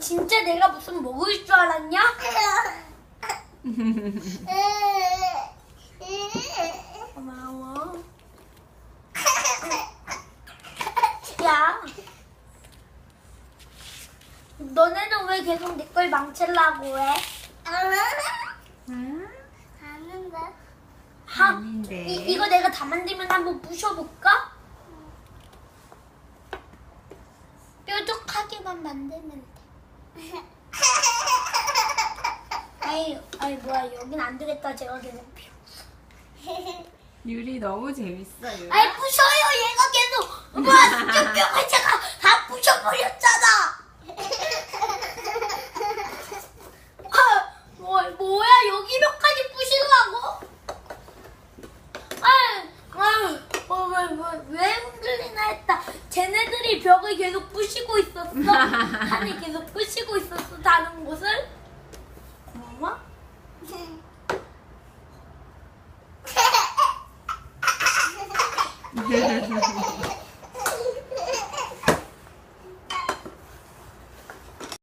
진짜 내가 무슨 먹을 줄 알았냐? 고마워. 야, 너네는 왜 계속 내 걸 망치려고 해? 하, 아닌데. 이, 이거 내가 다 만들면 한번 부셔볼까? 뾰족하게만 만들면 돼. 아이, 아이 뭐야 여긴 안 되겠다. 제가 계속 피. 유리 너무 재밌어 유리. 아이 부셔요. 얘가 계속 와 뿅뿅 제가 다 부셔버렸잖아. 아, 뭐 뭐야 여기 벽까지 부시려고? 아 왜왜 흔들리나 했다. 쟤네들이 벽을 계속 부시고 있었어. 하늘 계속 부시고 있었어. 다른 곳을. 고마워.